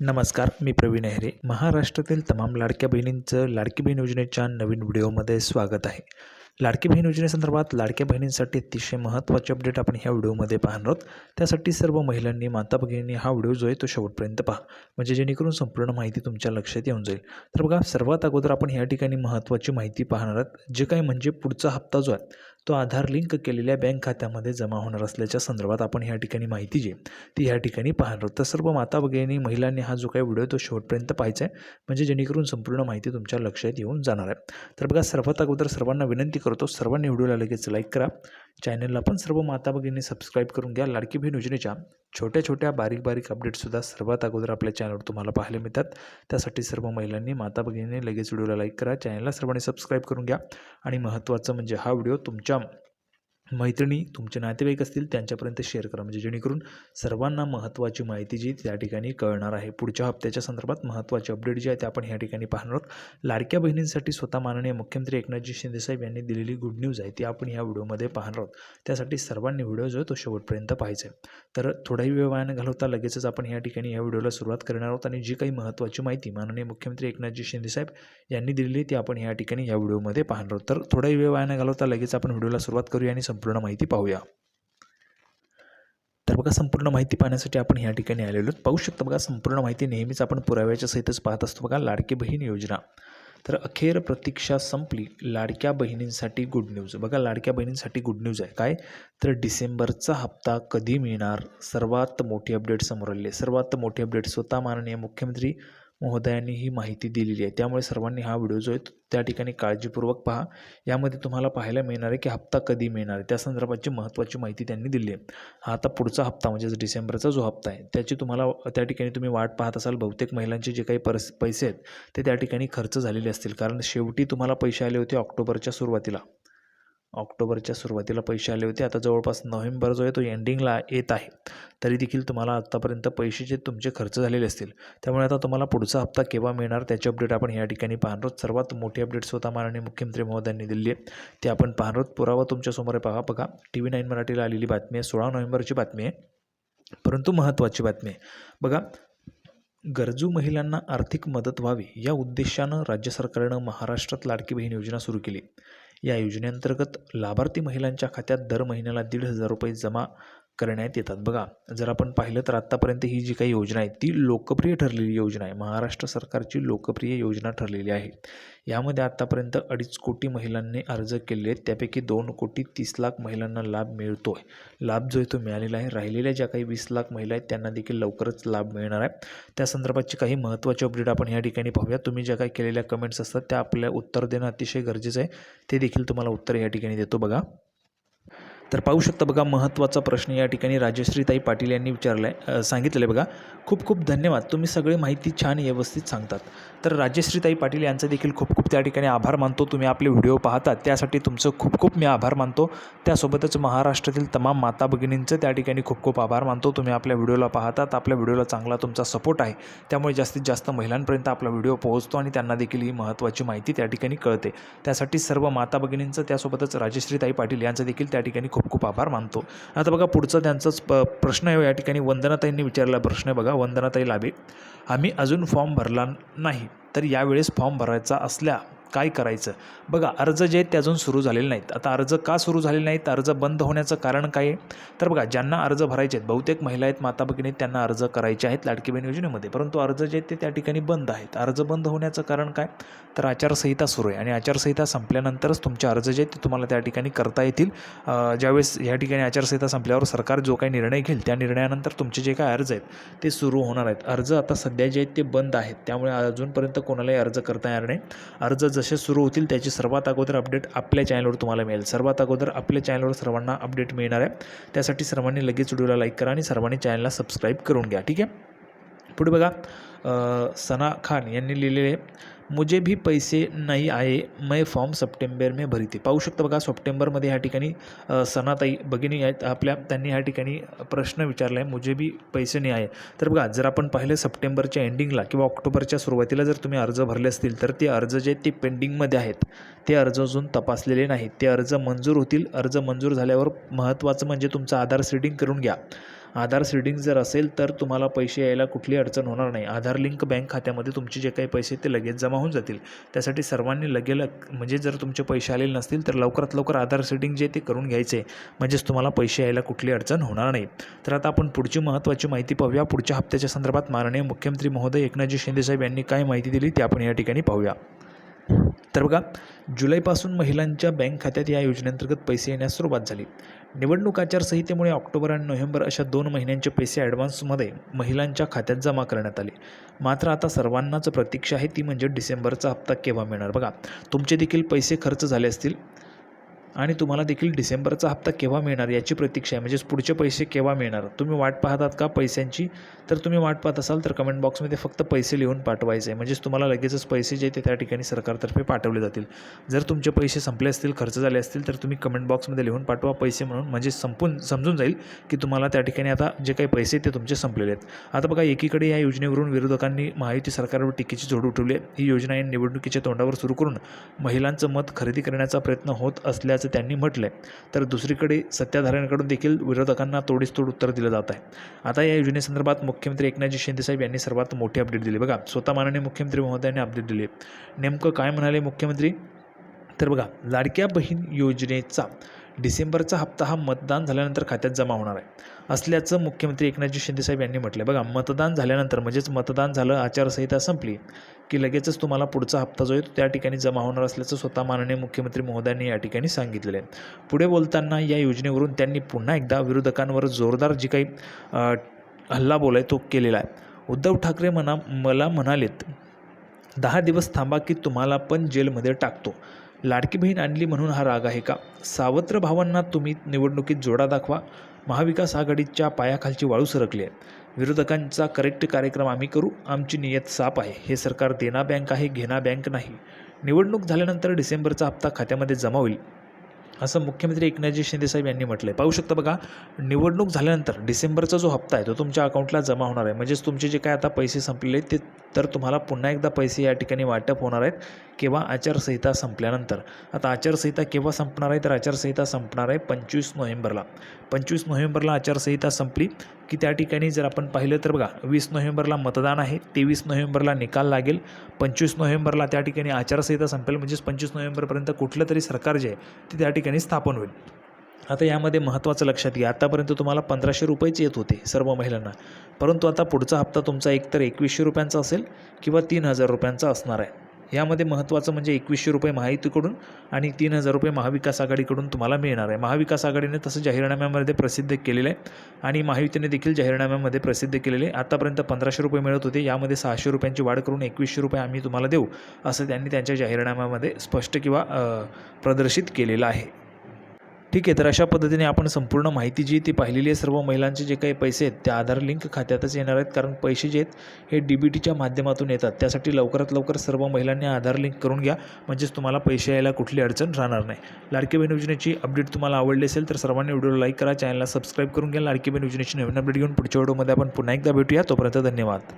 नमस्कार मी प्रवीण अहेरे महाराष्ट्रातील तमाम लाडक्या बहिणींचं लाडकी बहीण योजनेच्या नवीन व्हिडिओमध्ये स्वागत आहे. लाडकी बहीण योजनेसंदर्भात लाडक्या बहिणींसाठी अतिशय महत्त्वाचे अपडेट आपण ह्या व्हिडिओमध्ये पाहणार आहोत. त्यासाठी सर्व महिलांनी माता भगिनींनी हा व्हिडिओ जो आहे तो शेवटपर्यंत पहा. म्हणजे जेणेकरून संपूर्ण माहिती तुमच्या लक्षात येऊन जाईल. तर बघा सर्वात अगोदर आपण ह्या ठिकाणी महत्त्वाची माहिती पाहणार आहोत. जे काही म्हणजे पुढचा हप्ता जो आहे तो आधार लिंक केलेल्या बँक खात्यामध्ये जमा होणार असल्याच्या संदर्भात आपण ह्या ठिकाणी माहिती जी ती ह्या ठिकाणी पाहणार आहोत. तर सर्व माता भगिनी महिलांनी हा जो काही व्हिडिओ तो शेवटपर्यंत पाहायचा आहे. म्हणजे जेणेकरून संपूर्ण माहिती तुमच्या लक्षात येऊन जाणार आहे. तर बघा सर्वात अगोदर सर्वांना विनंती करतो सर्वांनी व्हिडिओला लगेच लाईक करा. चॅनलला पण सर्व माता भगिनी सबस्क्राईब करून घ्या. लाडकी बहीण योजनेच्या छोट्या छोट्या बारीक बारीक अपडेटसुद्धा सर्वात अगोदर आपल्या चॅनलवर तुम्हाला पाहायला मिळतात. त्यासाठी सर्व महिलांनी माता भगिनीने लगेच व्हिडिओला लाईक करा. चॅनलला सर्वांनी सबस्क्राईब करून घ्या. आणि महत्त्वाचं म्हणजे हा व्हिडिओ तुमच्या मैत्रिणी तुमचे नातेवाईक असतील त्यांच्यापर्यंत शेअर करा. म्हणजे जेणेकरून सर्वांना महत्त्वाची माहिती जी त्या ठिकाणी कळणार आहे. पुढच्या हप्त्याच्या संदर्भात महत्त्वाचे अपडेट जे आहे ते आपण ह्या ठिकाणी पाहणार आहोत. लाडक्या बहिणींसाठी स्वतः माननीय मुख्यमंत्री एकनाथजी शिंदेसाहेब यांनी दिलेली गुड न्यूज आहे ती आपण ह्या व्हिडिओमध्ये पाहणार आहोत. त्यासाठी सर्वांनी व्हिडिओ जो आहे तो शेवटपर्यंत पाहायचा आहे. तर थोडाही वेळ वायानं घालवता लगेचच आपण ह्या ठिकाणी या व्हिडिओला सुरुवात करणार आहोत आणि जी काही महत्त्वाची माहिती माननीय मुख्यमंत्री एकनाथजी शिंदेसाहेब यांनी दिलेली ती आपण ह्या ठिकाणी या व्हिडिओमध्ये पाहणार आहोत. तर थोडाही वेळ वायानं घालवता लगेच आपण व्हिडिओला सुरुवात करूया आणि संपूर्ण माहिती पाहूया. तर बघा संपूर्ण माहिती पाहण्यासाठी आपण ह्या ठिकाणी आलेलो आहोत. पाहू शकता बघा संपूर्ण माहिती नेहमीच आपण पुराव्याच्या सहितच पाहत असतो बघा लाडकी बहीण योजना. तर अखेर प्रतीक्षा संपली. लाडक्या बहिणींसाठी गुड न्यूज बघा लाडक्या बहिणींसाठी गुड न्यूज आहे. काय? तर डिसेंबरचा हप्ता कधी मिळणार? सर्वात मोठी अपडेट समोर आली आहे. सर्वात मोठी अपडेट स्वतः माननीय मुख्यमंत्री महोदयांनी ही माहिती दिलेली आहे. त्यामुळे सर्वांनी हा व्हिडिओ जो आहे त्या ठिकाणी काळजीपूर्वक पहा. यामध्ये तुम्हाला पाहायला मिळणार आहे की हप्ता कधी मिळणार आहे. त्या संदर्भाची महत्त्वाची माहिती त्यांनी दिली आहे. हा आता पुढचा हप्ता म्हणजेच डिसेंबरचा जो हप्ता आहे त्याची तुम्हाला त्या ठिकाणी तुम्ही वाट पाहत असाल बहुतेक महिलांचे जे काही परस पैसे आहेत ते त्या ठिकाणी खर्च झालेले असतील. कारण शेवटी तुम्हाला पैसे आले होते ऑक्टोबरच्या सुरुवातीला. ऑक्टोबरच्या सुरुवातीला पैसे आले होते. आता जवळपास नोव्हेंबर जो आहे तो एंडिंगला येत आहे. तरी देखील तुम्हाला आत्तापर्यंत पैसे जे तुमचे खर्च झालेले असतील. त्यामुळे आता तुम्हाला पुढचा हप्ता केव्हा मिळणार त्याची अपडेट आपण या ठिकाणी पाहणार आहोत. सर्वात मोठी अपडेट स्वतः माननीय मुख्यमंत्री महोदयांनी दिली आहे. ते आपण पाहणार आहोत. पुरावा तुमच्यासमोर आहे. पहा बघा. टी व्ही नाईन मराठीला आलेली बातमी आहे. सोळा नोव्हेंबरची बातमी आहे. परंतु महत्त्वाची बातमी आहे. बघा गरजू महिलांना आर्थिक मदत व्हावी या उद्देशानं राज्य सरकारनं महाराष्ट्रात लाडकी बहीण योजना सुरू केली. या योजनेअंतर्गत लाभार्थी महिलांच्या खात्यात दर महिन्याला दीड हजार रुपये जमा करण्यात येतात. बघा जर आपण पाहिलं तर आत्तापर्यंत ही जी काही योजना आहे ती लोकप्रिय ठरलेली योजना आहे. महाराष्ट्र सरकारची लोकप्रिय योजना ठरलेली आहे. यामध्ये आत्तापर्यंत अडीच कोटी महिलांनी अर्ज केले आहेत. त्यापैकी दोन कोटी तीस लाख महिलांना लाभ मिळतो आहे लाभ जो आहे तो मिळालेला आहे. राहिलेल्या ज्या काही वीस लाख महिला आहेत त्यांना देखील लवकरच लाभ मिळणार आहे. त्या संदर्भातची काही महत्त्वाचे अपडेट आपण या ठिकाणी पाहूया. तुम्ही ज्या काही केलेल्या कमेंट्स असतात त्या आपल्या उत्तर देणं अतिशय गरजेचं आहे. ते देखील तुम्हाला उत्तर या ठिकाणी देतो. बघा तर पाहू शकता बघा महत्त्वाचा प्रश्न या ठिकाणी राजश्रीताई पाटील यांनी विचारला आहे सांगितलं आहे बघा खूप खूप धन्यवाद. तुम्ही सगळी माहिती छान व्यवस्थित सांगतात. तर राजश्रीताई पाटील यांचं देखील खूप खूप त्या ठिकाणी आभार मानतो. तुम्ही आपले व्हिडिओ पाहतात त्यासाठी तुमचं खूप खूप मी आभार मानतो. त्यासोबतच महाराष्ट्रातील तमाम माता भगिनींचं त्या ठिकाणी खूप खूप आभार मानतो. तुम्ही आपल्या व्हिडिओला पाहतात आपल्या व्हिडिओला चांगला तुमचा सपोर्ट आहे. त्यामुळे जास्तीत जास्त महिलांपर्यंत आपला व्हिडिओ पोहोचतो आणि त्यांना देखील ही महत्त्वाची माहिती त्या ठिकाणी कळते. त्यासाठी सर्व माता भगिनींचं त्यासोबतच राजश्रीताई पाटील यांचं देखील त्या ठिकाणी खूप खूप आभार मानतो. आता बघा पुढचा त्यांचाच प प्रश्न आहे या ठिकाणी वंदनाताईंनी विचारलेला प्रश्न आहे बघा वंदनाताई लाभे आम्ही अजून फॉर्म भरला नाही तर यावेळेस फॉर्म भरायचा असल्या काय करायचं? बघा अर्ज जे आहेत ते अजून सुरू झालेले नाहीत. आता अर्ज का सुरू झालेले नाहीत? अर्ज बंद होण्याचं कारण काय आहे? तर बघा ज्यांना अर्ज भरायचे आहेत बहुतेक महिला आहेत माता भगिनी त्यांना अर्ज करायचे आहेत लाडकी बहीण योजनेमध्ये. परंतु अर्ज जे आहेत ते त्या ठिकाणी बंद आहेत. अर्ज बंद होण्याचं कारण काय? तर आचारसंहिता सुरू आहे. आणि आचारसंहिता संपल्यानंतरच तुमचे अर्ज जे आहेत ते तुम्हाला त्या ठिकाणी करता येतील. ज्यावेळेस या ठिकाणी आचारसंहिता संपल्यावर सरकार जो काही निर्णय घेईल त्या निर्णयानंतर तुमचे जे काय अर्ज आहेत ते सुरू होणार आहेत. अर्ज आता सध्या जे आहेत ते बंद आहेत. त्यामुळे अजूनपर्यंत कोणालाही अर्ज करता येणार नाही. अर्ज जसे सुरू होतील त्याची सर्वात अगोदर अपडेट आपल्या चॅनलवर तुम्हाला मिळेल. सर्वात अगोदर आपल्या चॅनलवर सर्वांना अपडेट मिळणार आहे. त्यासाठी सर्वांनी लगेच व्हिडिओला लाईक करा आणि सर्वांनी चॅनलला सबस्क्राईब करून घ्या. ठीक आहे? पुढे बघा सना खान यांनी लिहिलेले मुझे भी पैसे नाही आहे मै फॉर्म सप्टेंबर मे भरते पाहू शकता बघा सप्टेंबरमध्ये ह्या ठिकाणी सनाताई भगिनी आहेत आपल्या त्यांनी ह्या ठिकाणी प्रश्न विचारला आहे मुझे भी पैसे नाही आहे तर बघा जर आपण पाहिलं सप्टेंबरच्या एंडिंगला किंवा ऑक्टोबरच्या सुरुवातीला जर तुम्ही अर्ज भरले असतील तर ते अर्ज जे ते पेंडिंगमध्ये आहेत. ते अर्ज अजून तपासलेले नाहीत. ते अर्ज मंजूर होतील. अर्ज मंजूर झाल्यावर महत्त्वाचं म्हणजे तुमचं आधार सीडिंग करून घ्या. आधार सीडिंग जर असेल तर तुम्हाला पैसे यायला कुठली अडचण होणार नाही. आधार लिंक बँक खात्यामध्ये तुमचे जे काही पैसे ते लगेच जमा होऊन जातील. त्यासाठी सर्वांनी लगेल म्हणजे जर तुमचे पैसे आलेले नसतील तर लवकरात लवकर आधार सीडिंग जे ते करून घ्यायचे. म्हणजेच तुम्हाला पैसे यायला कुठली अडचण होणार नाही. तर आता आपण पुढची महत्त्वाची माहिती पाहूया. पुढच्या हप्त्याच्या संदर्भात माननीय मुख्यमंत्री महोदय एकनाथजी शिंदेसाहेब यांनी काय माहिती दिली ते आपण या ठिकाणी पाहूया. तर बघा जुलैपासून महिलांच्या बँक खात्यात या योजनेअंतर्गत पैसे येण्यास सुरुवात झाली. निवडणूक आचारसंहितेमुळे ऑक्टोबर आणि नोव्हेंबर अशा दोन महिन्यांचे पैसे ॲडव्हान्समध्ये महिलांच्या खात्यात जमा करण्यात आले. मात्र आता सर्वांनाच प्रतीक्षा आहे ती म्हणजे डिसेंबरचा हप्ता केव्हा मिळणार? बघा तुमचे देखील पैसे खर्च झाले असतील आणि तुम्हाला देखील डिसेंबरचा हप्ता केव्हा मिळणार याची प्रतीक्षा आहे. म्हणजेच पुढचे पैसे केव्हा मिळणार? तुम्ही वाट पाहतात का पैशांची? तर तुम्ही वाट पाहत असाल तर कमेंट बॉक्समध्ये फक्त पैसे लिहून पाठवायचे आहे. म्हणजेच तुम्हाला लगेचच पैसे जे ते त्या ठिकाणी सरकारतर्फे पाठवले जातील. जर तुमचे पैसे संपले असतील खर्च झाले असतील तर तुम्ही कमेंट बॉक्समध्ये लिहून पाठवा पैसे म्हणून. म्हणजे संपून समजून जाईल की तुम्हाला त्या ठिकाणी आता जे काही पैसे ते तुमचे संपलेले आहेत. आता बघा एकीकडे या योजनेवरून विरोधकांनी महायुती सरकारवर टीकेची जोड उठवली आहे. ही योजना या निवडणुकीच्या तोंडावर सुरू करून महिलांचं मत खरेदी करण्याचा प्रयत्न होत असल्याचं त्यांनी म्हटलं आहे तर दुसरीकडे सत्ताधाऱ्यांकडून देखील विरोधकांना तोडीस तोड उत्तर दिलं जात आहे. आता या योजनेसंदर्भात मुख्यमंत्री एकनाथजी शिंदेसाहेब यांनी सर्वात मोठी अपडेट दिली. बघा स्वतः माननीय मुख्यमंत्री महोदयांनी अपडेट दिली नेमकं काय म्हणाले मुख्यमंत्री? तर बघा लाडक्या बहीण योजनेचा डिसेंबरचा हप्ता हा मतदान झाल्यानंतर खात्यात जमा होणार आहे. असल्याचं मुख्यमंत्री एकनाथजी शिंदेसाहेब यांनी म्हटलं बघा मतदान झाल्यानंतर म्हणजेच मतदान झालं आचारसंहिता संपली की लगेचच तुम्हाला पुढचा हप्ता जो आहे तो त्या ठिकाणी जमा होणार असल्याचं स्वतः माननीय मुख्यमंत्री महोदयांनी या ठिकाणी सांगितलेलं आहे. पुढे बोलताना या योजनेवरून त्यांनी पुन्हा एकदा विरोधकांवर जोरदार जी काही हल्ला बोलाय तो केलेला आहे. उद्धव ठाकरे म्हणा मला म्हणालेत दहा दिवस थांबा की तुम्हाला पण जेलमध्ये टाकतो. लाडकी बहीण आणली म्हणून हा राग आहे का? सावत्र भावांना तुम्ही निवडणुकीत जोडा दाखवा. महाविकास आघाडीच्या पायाखालची वाळू सरकली आहे विरोधकांचा करेक्ट कार्यक्रम आम्ही करू. आमची नियत साप आहे. हे सरकार देना बँक आहे घेना बँक नाही. निवडणूक झाल्यानंतर डिसेंबरचा हप्ता खात्यामध्ये जमा होईल. असं मुख्यमंत्री एकनाथजी शिंदेसाहेब यांनी म्हटलं आहे पाहू शकता बघा निवडणूक झाल्यानंतर डिसेंबरचा जो हप्ता आहे तो तुमच्या अकाउंटला जमा होणार आहे. म्हणजेच तुमचे जे काय आता पैसे संपलेले आहेत ते तर तुम्हाला पुन्हा एकदा पैसे या ठिकाणी वाटप होणार आहेत किंवा आचारसंहिता संपल्यानंतर. आता आचारसंहिता केव्हा संपणार आहे? तर आचारसंहिता संपणार आहे पंचवीस नोव्हेंबरला. पंचवीस नोव्हेंबरला आचारसंहिता संपली. की त्या ठिकाणी जर आपण पाहिलं तर बघा वीस नोव्हेंबरला मतदान आहे तेवीस नोव्हेंबरला निकाल लागेल पंचवीस नोव्हेंबरला त्या ठिकाणी आचारसंहिता संपेल म्हणजेच पंचवीस नोव्हेंबरपर्यंत कुठलं तरी सरकार जे आहे ते त्या ठिकाणी स्थापन होईल. आता यामध्ये महत्त्वाचं लक्षात घ्या आतापर्यंत तुम्हाला पंधराशे रुपयेच येत होते सर्व महिलांना. परंतु आता पुढचा हप्ता तुमचा एकतर एकवीसशे रुपयांचा असेल किंवा तीन हजार रुपयांचा असणार आहे. यामध्ये महत्त्वाचं म्हणजे एकवीसशे रुपये महायुतीकडून आणि तीन हजार रुपये महाविकास आघाडीकडून तुम्हाला मिळणार आहे. महाविकास आघाडीने तसं जाहीरनाम्यामध्ये प्रसिद्ध केलेलं आहे आणि महायुतीने देखील जाहीरनाम्यामध्ये प्रसिद्ध केलेले आहे. आतापर्यंत पंधराशे रुपये मिळत होते. यामध्ये सहाशे रुपयांची वाढ करून एकवीसशे रुपये आम्ही तुम्हाला देऊ असं त्यांनी त्यांच्या जाहीरनाम्यामध्ये स्पष्ट किंवा प्रदर्शित केलेलं आहे. ठीक आहे तर अशा पद्धतीने आपण संपूर्ण माहिती जी ती पाहिलेली आहे सर्व महिलांचे जे काही पैसे आहेत ते आधार लिंक खात्यातच येणार आहेत कारण पैसे जे आहेत हे डी बी टीच्या माध्यमातून येतात. त्यासाठी लवकरात लवकर सर्व महिलांनी आधार लिंक करून घ्या. म्हणजेच तुम्हाला पैसे यायला कुठली अडचण राहणार नाही. लाडकी बहीण योजनेची अपडेट तुम्हाला आवडली असेल तर सर्वांनी व्हिडिओला लाईक करा चॅनलला सबस्क्राईब करून घ्या. लाडकी बहीण योजनेची नवीन अपडेट घेऊन पुढच्या व्हिडिओमध्ये आपण पुन्हा एकदा भेटूया. तोपर्यंत धन्यवाद.